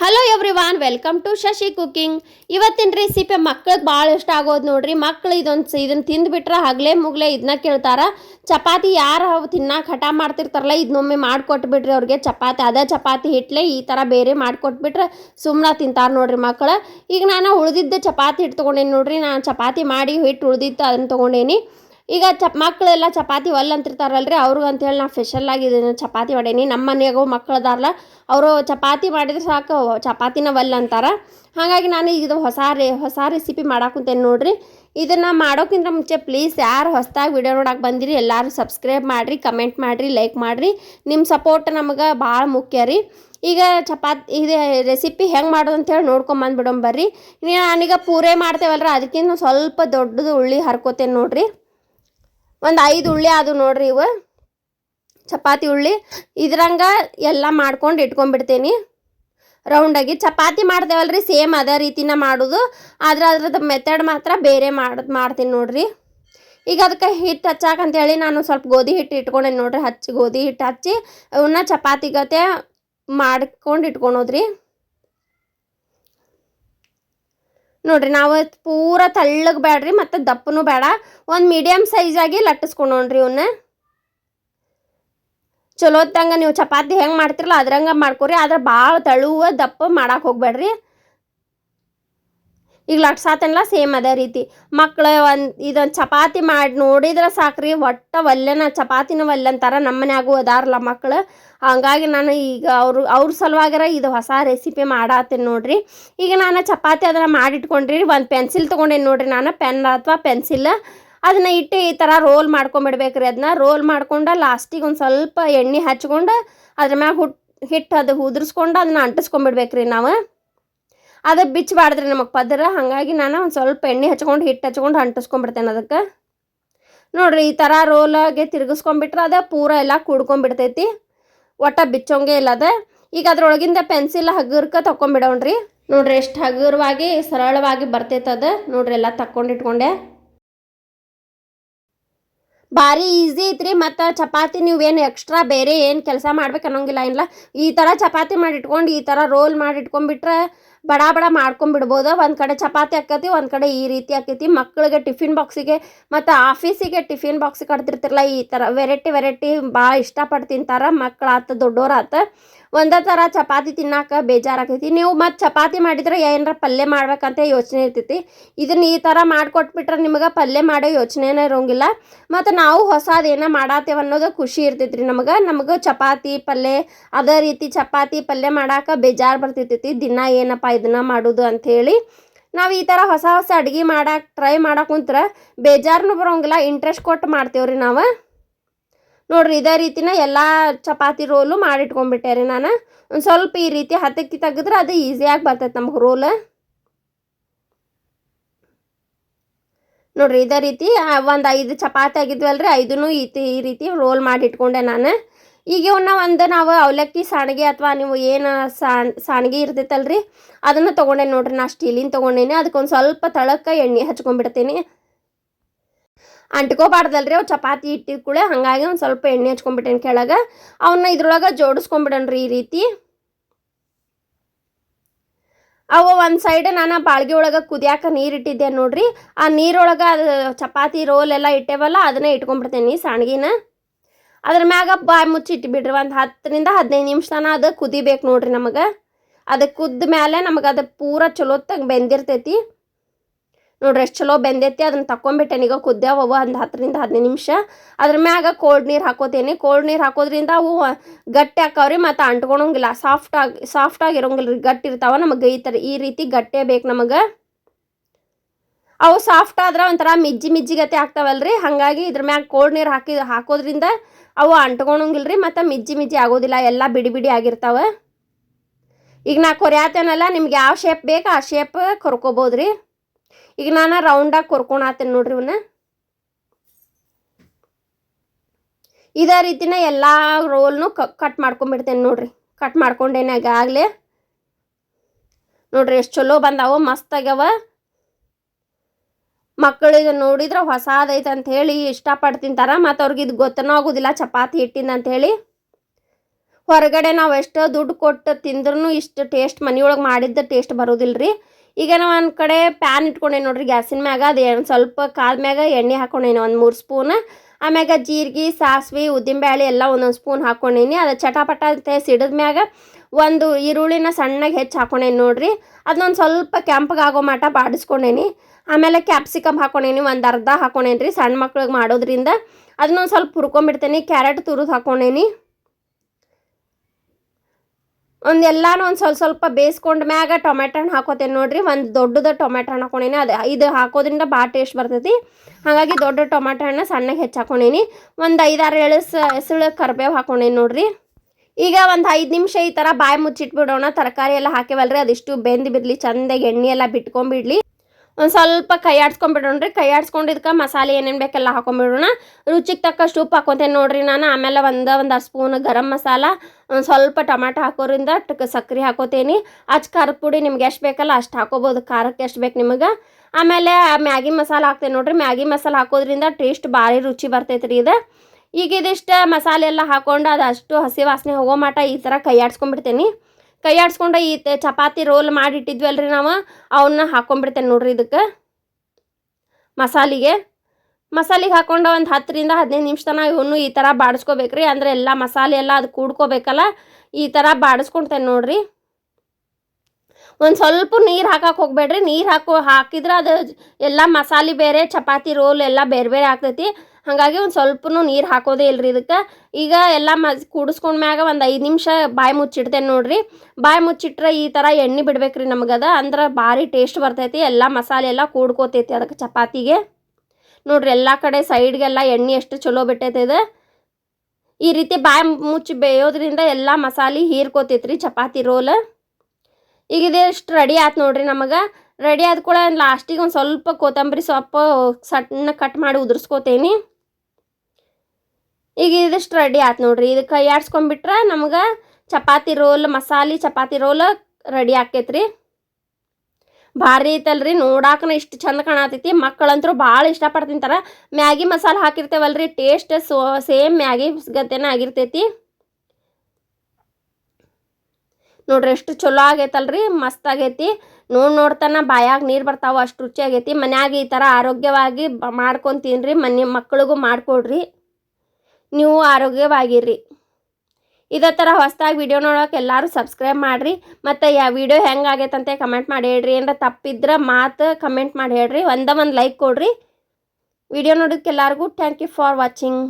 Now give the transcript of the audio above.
Hello everyone welcome to Shashi cooking ಇವತ್ತಿನ recipe ಮಕ್ಳಿಗೆ ಭಾಳ ಇಷ್ಟ ಆಗೋದು ನೋಡ್ರಿ. ಮಕ್ಳು ಇದೊಂದು ಇದನ್ನು ತಿಂದುಬಿಟ್ರೆ ಹಗಲೇ ಮುಗಲೇ ಇದನ್ನ ಕೇಳ್ತಾರ. ಚಪಾತಿ ಯಾರು ತಿನ್ನಕ್ಕೆ ಹಠ ಮಾಡ್ತಿರ್ತಾರಲ್ಲ ಇದನ್ನೊಮ್ಮೆ ಮಾಡಿಕೊಟ್ಬಿಟ್ರಿ ಅವ್ರಿಗೆ ಚಪಾತಿ. ಅದೇ ಚಪಾತಿ ಹಿಟ್ಲೆ ಈ ಥರ ಬೇರೆ ಮಾಡಿಕೊಟ್ಬಿಟ್ರೆ ಸುಮ್ಮನೆ ತಿಂತಾರೆ ನೋಡ್ರಿ ಮಕ್ಕಳು ಈಗ ನಾನು ಉಳಿದಿದ್ದ ಚಪಾತಿ ಹಿಟ್ಟು ತೊಗೊಂಡೇನಿ ನೋಡ್ರಿ. ನಾನು ಚಪಾತಿ ಮಾಡಿ ಹಿಟ್ಟು ಉಳಿದಿತ್ತು ಅದನ್ನು ತೊಗೊಂಡೇನಿ. ಈಗ ಚಪ್ ಮಕ್ಕಳೆಲ್ಲ ಚಪಾತಿ ಒಲ್ಲ ಅಂತಿರ್ತಾರಲ್ರಿ ಅವ್ರಿಗೆ ಅಂತೇಳಿ ನಾ ಸ್ಪೆಷಲ್ಲಾಗಿ ಇದನ್ನು ಚಪಾತಿ ಮಾಡೇನಿ. ನಮ್ಮ ಮನೆಯಾಗೂ ಮಕ್ಕಳದಾರಲ್ಲ ಅವರು ಚಪಾತಿ ಮಾಡಿದ್ರೆ ಸಾಕು, ಚಪಾತಿನ ಒಲ್ಲ ಅಂತಾರೆ ಹಾಗಾಗಿ ನಾನು ಇದು ಹೊಸ ರೇ, ಹೊಸ ರೆಸಿಪಿ ಮಾಡಾಕುಂತೇನೆ ನೋಡಿರಿ. ಇದನ್ನು ಮಾಡೋಕ್ಕಿಂತ ಮುಂಚೆ ಪ್ಲೀಸ್ ಯಾರು ಹೊಸ್ದಾಗಿ ವಿಡಿಯೋ ನೋಡಕ್ಕೆ ಬಂದಿರಿ, ಎಲ್ಲರೂ ಸಬ್ಸ್ಕ್ರೈಬ್ ಮಾಡಿರಿ ಕಮೆಂಟ್ ಮಾಡಿರಿ ಲೈಕ್ ಮಾಡಿರಿ. ನಿಮ್ಮ ಸಪೋರ್ಟ್ ನಮಗೆ ಭಾಳ ಮುಖ್ಯ ರೀ. ಈಗ ಚಪಾತಿ, ಇದು ರೆಸಿಪಿ ಹೆಂಗೆ ಮಾಡೋದು ಅಂತೇಳಿ ನೋಡ್ಕೊಂಬಂದ್ಬಿಡೋಣ ಬರ್ರಿ. ನಾನೀಗ ಪೂರೇ ಮಾಡ್ತೇವಲ್ರ, ಅದಕ್ಕಿಂತ ಸ್ವಲ್ಪ ದೊಡ್ಡದು ಉಳ್ಳಿ ಹರ್ಕೋತೇನೆ ನೋಡ್ರಿ. ಒಂದು ಐದು ಉಳ್ಳಿ ಅದು ನೋಡ್ರಿ ಇವು. ಚಪಾತಿ ಉಳ್ಳಿ. ಇದ್ರಂಗ ಎಲ್ಲ ಮಾಡ್ಕೊಂಡು ಇಟ್ಕೊಂಡ್ಬಿಡ್ತೇನೆ. ರೌಂಡಾಗಿ ಚಪಾತಿ ಮಾಡ್ತೇವಲ್ರಿ ಸೇಮ್ ಅದೇ ರೀತಿನ ಮಾಡೋದು. ಆದ್ರೆ ಅದ್ರದ್ದು ಮೆಥಡ್ ಮಾತ್ರ ಬೇರೆ ಮಾಡೋದು ಮಾಡ್ತೀನಿ ನೋಡ್ರಿ. ಈಗ ಅದಕ್ಕೆ ಹಿಟ್ಟು ಹಚ್ಚಾಕಂತೇಳಿ ನಾನು ಸ್ವಲ್ಪ ಗೋಧಿ ಹಿಟ್ಟು ಇಟ್ಕೊಂಡೇನಿ ನೋಡ್ರಿ. ಹಚ್ಚಿ ಗೋಧಿ ಹಿಟ್ಟು ಹಚ್ಚಿ, ಅವನ್ನ ಚಪಾತಿ ಗತೆ ಮಾಡ್ಕೊಂಡು ಇಟ್ಕೊಳೋದ್ರಿ. ನೋಡ್ರಿ ನಾವು ಪೂರ ತಳ್ಳಗ್ ಬೇಡ್ರಿ ಮತ್ತು ದಪ್ಪನೂ ಬೇಡ ಒಂದು ಮೀಡಿಯಮ್ ಸೈಜಾಗಿ ಲಟ್ಟಿಸ್ಕೊಂಡ್ರಿ ಇವನ್ನ ಚಲೋತ್ತಂಗೆ ನೀವು ಚಪಾತಿ ಹೆಂಗೆ ಮಾಡ್ತಿರಲ್ಲ ಅದ್ರಂಗ ಮಾಡ್ಕೊರಿ. ಆದ್ರೆ ಭಾಳ ತಳುವ ದಪ್ಪ ಮಾಡಕ್ಕೆ ಹೋಗ್ಬೇಡ್ರಿ. ಈಗ ಲಟ್ಸಾತನಲ್ಲ ಸೇಮ್ ಅದೇ ರೀತಿ. ಮಕ್ಳು ಒಂದು ಇದೊಂದು ಚಪಾತಿ ಮಾಡಿ ನೋಡಿದ್ರೆ ಸಾಕ್ರಿ, ಒಟ್ಟ ಒಲ್ಲೆನ, ಚಪಾತಿನ ಒಲ್ಲೆಂತಾರ ನಮ್ಮ ಮನ್ಯಾಗೂ ಅದಾರಲ್ಲ ಮಕ್ಕಳು ಹಂಗಾಗಿ ನಾನು ಈಗ ಅವರು, ಅವ್ರ ಸಲುವಾಗಿರ ಇದು ಹೊಸ ರೆಸಿಪಿ ಮಾಡತ್ತೀನಿ ನೋಡ್ರಿ. ಈಗ ನಾನು ಚಪಾತಿ ಅದನ್ನು ಮಾಡಿಟ್ಕೊಂಡ್ರಿ, ಒಂದು ಪೆನ್ಸಿಲ್ ತೊಗೊಂಡೇನಿ ನೋಡ್ರಿ ನಾನು ಪೆನ್ ಅಥವಾ ಪೆನ್ಸಿಲ್ ಅದನ್ನ ಇಟ್ಟು ಈ ಥರ ರೋಲ್ ಮಾಡ್ಕೊಂಬಿಡ್ಬೇಕ್ರಿ ಅದನ್ನ ರೋಲ್ ಮಾಡ್ಕೊಂಡು ಲಾಸ್ಟಿಗೆ ಒಂದು ಸ್ವಲ್ಪ ಎಣ್ಣೆ ಹಚ್ಕೊಂಡು, ಅದ್ರ ಮ್ಯಾಗ ಹುಟ್ ಹಿಟ್ಟು ಅದು ಉದುರಿಸ್ಕೊಂಡು ಅದನ್ನ ಅಂಟಿಸ್ಕೊಂಬಿಡ್ಬೇಕ್ರಿ ನಾವು. ಅದು ಬಿಚ್ಚಬಾರ್ದ್ರಿ ನಮಗೆ ಪದರ. ಹಾಗಾಗಿ ನಾನು ಒಂದು ಸ್ವಲ್ಪ ಎಣ್ಣೆ ಹಚ್ಕೊಂಡು ಹಿಟ್ಟು ಹಚ್ಕೊಂಡು ಅಂಟಿಸ್ಕೊಂಡ್ಬಿಡ್ತೇನೆ ಅದಕ್ಕೆ. ನೋಡ್ರಿ ಈ ಥರ ರೋಲಾಗೆ ತಿರುಗಿಸ್ಕೊಂಬಿಟ್ರೆ ಅದು ಪೂರ ಎಲ್ಲ ಕೂಡ್ಕೊಂಬಿಡ್ತೈತಿ. ಒಟ್ಟ ಬಿಚ್ಚೋಂಗೆ ಇಲ್ಲ ಅದ. ಈಗ ಅದ್ರೊಳಗಿಂದ ಪೆನ್ಸಿಲ್ ಹಗುರ್ಕ ತಕೊಂಬಿಡೋಣ್ರಿ ನೋಡ್ರಿ ಎಷ್ಟು ಹಗುರವಾಗಿ, ಸರಳವಾಗಿ ಬರ್ತೈತದ ನೋಡ್ರಿ ಎಲ್ಲ ತಕ್ಕೊಂಡು ಇಟ್ಕೊಂಡೆ ಭಾರಿ ಈಸಿ ಐತ್ರಿ. ಮತ್ತು ಚಪಾತಿ ನೀವೇನು ಎಕ್ಸ್ಟ್ರಾ ಬೇರೆ ಏನು ಕೆಲಸ ಮಾಡ್ಬೇಕು ಅನ್ನೋಂಗಿಲ್ಲ ಏನಿಲ್ಲ ಈ ಥರ ಚಪಾತಿ ಮಾಡಿ ಇಟ್ಕೊಂಡು ಈ ಥರ ರೋಲ್ ಮಾಡಿ ಇಟ್ಕೊಂಡ್ಬಿಟ್ರೆ ಬಡ ಬಡ ಮಾಡ್ಕೊಂಬಿಡ್ಬೋದು ಒಂದು ಕಡೆ ಚಪಾತಿ ಹಾಕತಿ ಒಂದು ಕಡೆ ಈ ರೀತಿ ಆಕೈತಿ. ಮಕ್ಕಳಿಗೆ ಟಿಫಿನ್ ಬಾಕ್ಸಿಗೆ ಮತ್ತು ಆಫೀಸಿಗೆ ಟಿಫಿನ್ ಬಾಕ್ಸ್ ಕಟ್ತಿರ್ತಿರಲ್ಲ ಈ ಥರ ವೆರೈಟಿ ವೆರೈಟಿ ಭಾಳ ಇಷ್ಟಪಟ್ಟು ತಿಂತಾರೆ ಮಕ್ಕಳಾತ ದೊಡ್ಡೋರಾತ. ಒಂದೇ ಥರ ಚಪಾತಿ ತಿನ್ನಾಕ ಬೇಜಾರಾಗ್ತೈತಿ. ನೀವು ಮತ್ತು ಚಪಾತಿ ಮಾಡಿದ್ರೆ ಏನಾರ ಪಲ್ಯ ಮಾಡ್ಬೇಕಂತ ಯೋಚನೆ ಇರ್ತೈತಿ. ಇದನ್ನ ಈ ಥರ ಮಾಡಿಕೊಟ್ಬಿಟ್ರೆ ನಿಮಗೆ ಪಲ್ಯ ಮಾಡೋ ಯೋಚನೆನೇ ಇರೋಂಗಿಲ್ಲ. ಮತ್ತು ನಾವು ಹೊಸದು ಏನೋ ಮಾಡತ್ತೇವೆ ಅನ್ನೋದು ಖುಷಿ ಇರ್ತೈತಿ ರೀ ನಮಗೆ. ನಮಗೆ ಚಪಾತಿ, ಪಲ್ಯ, ಅದೇ ರೀತಿ ಚಪಾತಿ, ಪಲ್ಯ ಮಾಡಾಕ ಬೇಜಾರು ಬರ್ತಿರ್ತೈತಿ. ದಿನ ಏನಪ್ಪ ಇದನ್ನ ಮಾಡೋದು ಅಂಥೇಳಿ ನಾವು ಈ ಥರ ಹೊಸ ಹೊಸ ಅಡುಗೆ ಮಾಡಕ್ಕೆ ಟ್ರೈ ಮಾಡಕ್ಕೆ ಕುಂತ್ರೆ ಬೇಜಾರನು ಬರೋಂಗಿಲ್ಲ. ಇಂಟ್ರೆಸ್ಟ್ ಕೊಟ್ಟು ಮಾಡ್ತೇವ್ರಿ ನಾವು. ನೋಡ್ರಿ, ಇದೇ ರೀತಿನ ಎಲ್ಲ ಚಪಾತಿ ರೋಲು ಮಾಡಿಟ್ಕೊಂಡ್ಬಿಟ್ಟೆ ರೀ ನಾನು. ಒಂದು ಸ್ವಲ್ಪ ಈ ರೀತಿ ಹತ್ತಕ್ಕೆ ತೆಗೆದ್ರೆ ಅದು ಈಸಿಯಾಗಿ ಬರ್ತೈತೆ ನಮ್ಗೆ ರೋಲ್. ನೋಡ್ರಿ, ಇದೇ ರೀತಿ ಒಂದು ಐದು ಚಪಾತಿ ಆಗಿದ್ವಲ್ರಿ ಐದೂ ಈ ಈ ರೀತಿ ರೋಲ್ ಮಾಡಿ ಇಟ್ಕೊಂಡೆ ನಾನು. ಈಗ ಇವನ್ನ ಒಂದು ನಾವು ಅವಲಕ್ಕಿ, ಸಾಣಿಗೆ ಅಥವಾ ನೀವು ಏನು ಸಾಣ್, ಸಾಣಿಗೆ ಇರ್ತೈತಲ್ರಿ, ಅದನ್ನು ತೊಗೊಂಡೆ ನೋಡ್ರಿ, ನಾ ಸ್ಟೀಲಿನ ತೊಗೊಂಡೇನಿ, ಅದಕ್ಕೊಂದು ಸ್ವಲ್ಪ ತಳಕ್ಕೆ ಎಣ್ಣೆ ಹಚ್ಕೊಂಡ್ಬಿಡ್ತೀನಿ. ಅಂಟ್ಕೋಬಾರ್ದಲ್ರಿ, ಅವು ಚಪಾತಿ ಇಟ್ಟಿದ ಕೂಡ ಹಾಗಾಗಿ ಒಂದು ಸ್ವಲ್ಪ ಎಣ್ಣೆ ಹಚ್ಕೊಂಡ್ಬಿಟ್ಟೇನಿ ಕೆಳಗೆ. ಅವನ್ನ ಇದ್ರೊಳಗೆ ಜೋಡಿಸ್ಕೊಂಡ್ಬಿಡಣ್ರಿ ಈ ರೀತಿ. ಅವು ಒಂದು ಸೈಡ್ ನಾನು ಬಾಳ್ಗೆ ಒಳಗೆ ಕುದಿಯಾಕ ನೀರು ಇಟ್ಟಿದ್ದೆ ನೋಡ್ರಿ. ಆ ನೀರೊಳಗೆ ಚಪಾತಿ ರೋಲ್ ಎಲ್ಲ ಇಟ್ಟೇವಲ್ಲ, ಅದನ್ನೇ ಇಟ್ಕೊಂಡ್ಬಿಡ್ತೇನೆ ಸಾಣ್ಗಿನ. ಅದ್ರ ಮ್ಯಾಗ ಬಾಯಿ ಮುಚ್ಚಿ ಇಟ್ಬಿಡ್ರಿ, ಒಂದು ಹತ್ತರಿಂದ ಹದಿನೈದು ನಿಮಿಷ ತನಕ ಅದು ಕುದಿಬೇಕು ನೋಡ್ರಿ ನಮಗೆ. ಅದು ಕುದ್ದ ಮೇಲೆ ನಮಗೆ ಅದು ಪೂರ ಚಲೋತ್ತಾಗ ಬೆಂದಿರ್ತೈತಿ. ನೋಡ್ರಿ, ಎಷ್ಟು ಚಲೋ ಬೆಂದೈತಿ, ಅದನ್ನ ಕುದ್ಯಾವ ಅವು ಒಂದು ಹತ್ತರಿಂದ ಹದಿನೈದು ನಿಮಿಷ. ಅದ್ರ ಮ್ಯಾಗ ಕೋಲ್ಡ್ ನೀರು ಹಾಕೋತೇನೆ. ಕೋಲ್ಡ್ ನೀರು ಹಾಕೋದ್ರಿಂದ ಅವು ಗಟ್ಟಿ ಹಾಕವ್ರಿ ಮತ್ತು ಅಂಟ್ಕೊಳಂಗಿಲ್ಲ ಸಾಫ್ಟ್ ಆಗಿ ಸಾಫ್ಟ್ ಆಗಿರೋಂಗಿಲ್ಲ ರೀ. ಗಟ್ಟಿ ಇರ್ತಾವ ನಮಗೆ ಈ ಈ ರೀತಿ ಗಟ್ಟೆ ಬೇಕು ನಮಗೆ. ಅವು ಸಾಫ್ಟ್ ಆದ್ರೆ ಒಂಥರ ಮಿಜ್ಜಿ ಮಿಜ್ಜಿಗತೆ ಆಗ್ತಾವಲ್ರಿ. ಹಾಗಾಗಿ ಇದ್ರ ಮ್ಯಾಗ ಕೋಲ್ಡ್ ನೀರು ಹಾಕಿ, ಹಾಕೋದ್ರಿಂದ ಅವು ಅಂಟ್ಕೊಳಂಗಿಲ್ಲ ರೀ ಮತ್ತು ಮಿಜ್ಜಿ ಮಿಜ್ಜಿ ಆಗೋದಿಲ್ಲ. ಎಲ್ಲ ಬಿಡಿ ಬಿಡಿ ಆಗಿರ್ತಾವೆ. ಈಗ ನಾ ಕೊರ್ಯಾತೇನಲ್ಲ, ನಿಮ್ಗೆ ಯಾವ ಶೇಪ್ ಬೇಕು, ಆ ಶೇಪ್ ಕೊರ್ಕೋಬೋದು ರೀ ಈಗ ನಾನು ರೌಂಡಾಗಿ ಕೊರ್ಕೊಂಡಾತೇನೆ ನೋಡ್ರಿ ಇವನ್ನ ಇದೇ ರೀತಿನ ಎಲ್ಲ ರೋಲ್ನು ಕಟ್ ಮಾಡ್ಕೊಂಡ್ಬಿಡ್ತೇನೆ ನೋಡ್ರಿ. ಕಟ್ ಮಾಡ್ಕೊಂಡೇನೆ ಆಗಲೇ. ನೋಡ್ರಿ ಎಷ್ಟು ಚಲೋ ಬಂದಾವ, ಮಸ್ತ್ ಆಗ್ಯಾವ. ಮಕ್ಕಳಿಗೆ ನೋಡಿದ್ರೆ ಹೊಸಾದೈತೆ ಅಂತ ಹೇಳಿ ಇಷ್ಟಪಟ್ಟು ತಿಂತಾರ, ಮತ್ತು ಅವ್ರಿಗೆ ಇದು ಗೊತ್ತನೂ ಆಗೋದಿಲ್ಲ, ಚಪಾತಿ ಹಿಟ್ಟಿಂದ ಅಂತ ಹೇಳಿ. ಹೊರಗಡೆ ನಾವು ಎಷ್ಟು ದುಡ್ಡು ಕೊಟ್ಟು ತಿಂದ್ರೂ ಇಷ್ಟು ಟೇಸ್ಟ್ ಮನೆಯೊಳಗೆ ಮಾಡಿದ್ದ ಟೇಸ್ಟ್ ಬರೋದಿಲ್ಲ ರೀ ಈಗ ನಾವು ಒಂದು ಕಡೆ ಪ್ಯಾನ್ ಇಟ್ಕೊಂಡೇನಿ ನೋಡ್ರಿ ಗ್ಯಾಸಿನ ಮ್ಯಾಗ, ಅದು ಎಣ್ಣೆ ಸ್ವಲ್ಪ ಕಾದ್ಮ್ಯಾಗ ಎಣ್ಣೆ ಹಾಕೊಂಡೇನಿ ಒಂದು ಮೂರು ಸ್ಪೂನ್. ಆಮ್ಯಾಗ ಜೀರಿಗೆ, ಸಾಸ್ವೆ ಉದ್ದಿನಬೇಳೆ ಎಲ್ಲ ಒಂದೊಂದು ಸ್ಪೂನ್ ಹಾಕೊಂಡೇನಿ. ಅದು ಚಟಾಪಟ ಅಂತ ಸಿಡಿದ ಮ್ಯಾಗ ಒಂದು ಈರುಳ್ಳಿನ ಸಣ್ಣಗೆ ಹೆಚ್ಚು ಹಾಕೊಂಡೇನಿ ನೋಡ್ರಿ. ಅದನ್ನೊಂದು ಸ್ವಲ್ಪ ಕೆಂಪಗೆ ಆಗೋ ಮಟ ಬಾಡಿಸ್ಕೊಂಡೇನಿ. ಆಮೇಲೆ ಕ್ಯಾಪ್ಸಿಕಮ್ ಹಾಕೊಂಡೇನಿ, ಒಂದು ಅರ್ಧ ಹಾಕೊಂಡೇನಿ ರೀ ಸಣ್ಣ ಮಕ್ಳಿಗೆ ಮಾಡೋದ್ರಿಂದ. ಅದನ್ನೊಂದು ಸ್ವಲ್ಪ ಹುರ್ಕೊಂಬಿಡ್ತೇನೆ, ಕ್ಯಾರೆಟ್ ತುರಿದು ಹಾಕೊಂಡೇನಿ. ಒಂದು ಎಲ್ಲಾನು ಒಂದು ಸ್ವಲ್ಪ ಸ್ವಲ್ಪ ಬೇಯಿಸ್ಕೊಂಡ ಮ್ಯಾಗ ಟೊಮೆಟೊ ಹಣ್ಣು ಹಾಕೋತೇನೆ ನೋಡ್ರಿ. ಒಂದು ದೊಡ್ಡದ ಟೊಮೆಟೊ ಹಣ್ಣು ಹಾಕೊಂಡೇನಿ. ಅದು ಇದು ಹಾಕೋದ್ರಿಂದ ಭಾಳ ಟೇಸ್ಟ್ ಬರ್ತೈತಿ. ಹಾಗಾಗಿ ದೊಡ್ಡ ಟೊಮೆಟೊ ಹಣ್ಣು ಸಣ್ಣಗೆ ಹೆಚ್ಚು ಹಾಕೊಂಡೇನಿ. ಒಂದು ಐದಾರು ಎಳಸ್ ಎಸಳು ಕರಿಬೇವು ಹಾಕೊಂಡೇನಿ ನೋಡ್ರಿ. ಈಗ ಒಂದು ಐದು ನಿಮಿಷ ಈ ಥರ ಬಾಯಿ ಮುಚ್ಚಿಟ್ಬಿಡೋಣ. ತರಕಾರಿ ಎಲ್ಲ ಹಾಕಿವಲ್ರಿ. ಅದಿಷ್ಟು ಬೆಂದು ಬಿಡಲಿ, ಚಂದಾಗಿ ಎಣ್ಣೆ ಎಲ್ಲ ಬಿಟ್ಕೊಂಡ್ಬಿಡ್ಲಿ ಒಂದು ಸ್ವಲ್ಪ ಕೈ ಆಡ್ಸ್ಕೊಂಡ್ಬಿಡೋಣ್ರಿ ಕೈ ಆಡ್ಸ್ಕೊಂಡು ಇದಕ್ಕೆ ಮಸಾಲೆ ಏನೇನು ಬೇಕೆಲ್ಲ ಹಾಕೊಂಡ್ಬಿಡೋಣ ರುಚಿಗೆ ತಕ್ಕಷ್ಟು ಉಪ್ಪು ಹಾಕೊತೇನೆ ನೋಡ್ರಿ ನಾನು. ಆಮೇಲೆ ಒಂದು ಒಂದು ಸ್ಪೂನ್ ಗರಂ ಮಸಾಲ, ಒಂದು ಸ್ವಲ್ಪ ಟೊಮಾಟೊ ಹಾಕೋರಿಂದ ಸಕ್ಕರೆ ಹಾಕೋತೇನೆ. ಅಚ್ಚ ಖಾರದ ಪುಡಿ ನಿಮ್ಗೆ ಎಷ್ಟು ಬೇಕಲ್ಲ ಅಷ್ಟು ಹಾಕೋಬೋದು. ಖಾರಕ್ಕೆ ಎಷ್ಟು ಬೇಕು ನಿಮಗೆ? ಆಮೇಲೆ ಮ್ಯಾಗಿ ಮಸಾಲ ಹಾಕ್ತೇನೆ ನೋಡ್ರಿ. ಮ್ಯಾಗಿ ಮಸಾಲ ಹಾಕೋದ್ರಿಂದ ಟೇಸ್ಟ್ ಭಾರಿ ರುಚಿ ಬರ್ತೈತೆ ರೀ ಇದು. ಈಗ ಇದಿಷ್ಟು ಮಸಾಲೆ ಎಲ್ಲ ಹಾಕೊಂಡು ಅದು ಅಷ್ಟು ಹಸಿ ವಾಸನೆ ಹೋಗೋ ಮಟ ಈ ಥರ ಕೈ ಆಡ್ಸ್ಕೊಂಡ್ಬಿಡ್ತೇನೆ ಕೈ ಆಡಿಸ್ಕೊಂಡು ಈ ಚಪಾತಿ ರೋಲ್ ಮಾಡಿಟ್ಟಿದ್ವಲ್ರಿ ನಾವು? ಅವನ್ನ ಹಾಕೊಂಡ್ಬಿಡ್ತೇನೆ ನೋಡ್ರಿ ಇದಕ್ಕೆ. ಮಸಾಲಿಗೆ. ಮಸಾಲಿಗೆ ಹಾಕೊಂಡು ಒಂದು ಹತ್ತರಿಂದ ಹದಿನೈದು ನಿಮಿಷ ತನಕ ಇವನು ಈ ಥರ ಬಾಡಿಸ್ಕೋಬೇಕ್ರಿ. ಅಂದರೆ ಎಲ್ಲ ಮಸಾಲೆ ಎಲ್ಲ ಅದು ಕೂಡ್ಕೋಬೇಕಲ್ಲ? ಈ ಥರ ಬಾಡಿಸ್ಕೊಳ್ತೇನೆ ನೋಡ್ರಿ. ಒಂದು ಸ್ವಲ್ಪ ನೀರು ಹಾಕಕ್ಕೆ ಹೋಗ್ಬೇಡ್ರಿ. ನೀರು ಹಾಕೋ ಹಾಕಿದ್ರೆ ಅದು ಎಲ್ಲ ಮಸಾಲೆ ಬೇರೆ, ಚಪಾತಿ ರೋಲ್ ಎಲ್ಲ ಬೇರೆ ಬೇರೆ ಆಗ್ತೈತಿ. ಹಾಗಾಗಿ ಒಂದು ಸ್ವಲ್ಪನು ನೀರು ಹಾಕೋದೇ ಇಲ್ರಿ ಇದಕ್ಕೆ. ಈಗ ಎಲ್ಲ ಮ ಕೂಡಿಸ್ಕೊಂಡ್ಮ್ಯಾಗ ಒಂದು ಐದು ನಿಮಿಷ ಬಾಯಿ ಮುಚ್ಚಿಡ್ತೇನೆ ನೋಡ್ರಿ. ಬಾಯಿ ಮುಚ್ಚಿಟ್ರೆ ಈ ಥರ ಎಣ್ಣೆ ಬಿಡ್ಬೇಕ್ರಿ ನಮಗದ ಅಂದ್ರೆ ಭಾರಿ ಟೇಸ್ಟ್ ಬರ್ತೈತಿ. ಎಲ್ಲ ಮಸಾಲೆ ಎಲ್ಲ ಕೂಡ್ಕೋತೈತಿ ಅದಕ್ಕೆ ಚಪಾತಿಗೆ. ನೋಡ್ರಿ ಎಲ್ಲ ಕಡೆ ಸೈಡ್ಗೆಲ್ಲ ಎಣ್ಣೆ ಎಷ್ಟು ಚಲೋ ಬಿಟ್ಟೈತೆ ಇದು. ಈ ರೀತಿ ಬಾಯಿ ಮುಚ್ಚಿ ಬೇಯೋದ್ರಿಂದ ಎಲ್ಲ ಮಸಾಲೆ ಹೀರ್ಕೋತೈತ್ರಿ ಚಪಾತಿ ರೋಲ್. ಈಗ ಎಷ್ಟು ರೆಡಿ ಆಯ್ತು ನೋಡ್ರಿ ನಮಗೆ. ರೆಡಿ ಆದ ಕೂಡ ಲಾಸ್ಟಿಗೆ ಒಂದು ಸ್ವಲ್ಪ ಕೊತ್ತಂಬರಿ ಸೊಪ್ಪು ಸಣ್ಣ ಕಟ್ ಮಾಡಿ ಉದುರ್ಸ್ಕೋತೇನಿ. ಈಗ ಇದಿಷ್ಟು ರೆಡಿ ಆಯ್ತು ನೋಡ್ರಿ. ಇದು ಕೈ ಆಡ್ಸ್ಕೊಂಡ್ಬಿಟ್ರೆ ನಮ್ಗೆ ಚಪಾತಿ ರೋಲ್, ಮಸಾಲೆ ಚಪಾತಿ ರೋಲ್ ರೆಡಿ ಆಕೈತ್ರಿ ಭಾರಿ ಐತಲ್ರಿ. ನೋಡಾಕನ ಇಷ್ಟು ಚಂದ ಕಾಣತೈತಿ. ಮಕ್ಕಳಂತರೂ ಭಾಳ ಇಷ್ಟಪಟ್ಟು ತಿಂತಾರೆ. ಮ್ಯಾಗಿ ಮಸಾಲೆ ಹಾಕಿರ್ತೇವಲ್ರಿ. ಟೇಸ್ಟ್ ಸೋ, ಸೇಮ್ ಮ್ಯಾಗಿ ಗದ್ದೆನ ಆಗಿರ್ತೈತಿ. ನೋಡ್ರಿ ಎಷ್ಟು ಚಲೋ ಆಗೈತಲ್ರಿ. ಮಸ್ತ್ ಆಗೈತಿ. ನೋಡಿ ನೋಡ್ತಾನ ಬಾಯಾಗ ನೀರು ಬರ್ತಾವ, ಅಷ್ಟು ರುಚಿ ಆಗೈತಿ ಮನ್ಯಾಗ ಈ ಥರ ಆರೋಗ್ಯವಾಗಿ ಬ, ಮಾಡ್ಕೊಂಡು ತಿನ್ರಿ. ಮನೆ ಮಕ್ಕಳಿಗೂ ಮಾಡಿಕೊಡ್ರಿ. ನೀವು ಆರೋಗ್ಯವಾಗಿರ್ರಿ. ಇದೇ ಥರ ಹೊಸದಾಗಿ ವಿಡಿಯೋ ನೋಡೋಕೆ ಎಲ್ಲರೂ ಸಬ್ಸ್ಕ್ರೈಬ್ ಮಾಡಿರಿ. ಮತ್ತು ಯಾ ವಿಡಿಯೋ ಹೆಂಗೆ ಆಗೈತಂತೆ ಕಮೆಂಟ್ ಮಾಡಿ ಹೇಳ್ರಿ. ಏನಾರ ತಪ್ಪಿದ್ರೆ ಮಾತು ಕಮೆಂಟ್ ಮಾಡಿ ಹೇಳ್ರಿ. ಒಂದೇ ಒಂದು ಲೈಕ್ ಕೊಡ್ರಿ. ವಿಡಿಯೋ ನೋಡೋದಕ್ಕೆ ಎಲ್ಲರಿಗೂ ಥ್ಯಾಂಕ್ ಯು ಫಾರ್ ವಾಚಿಂಗ್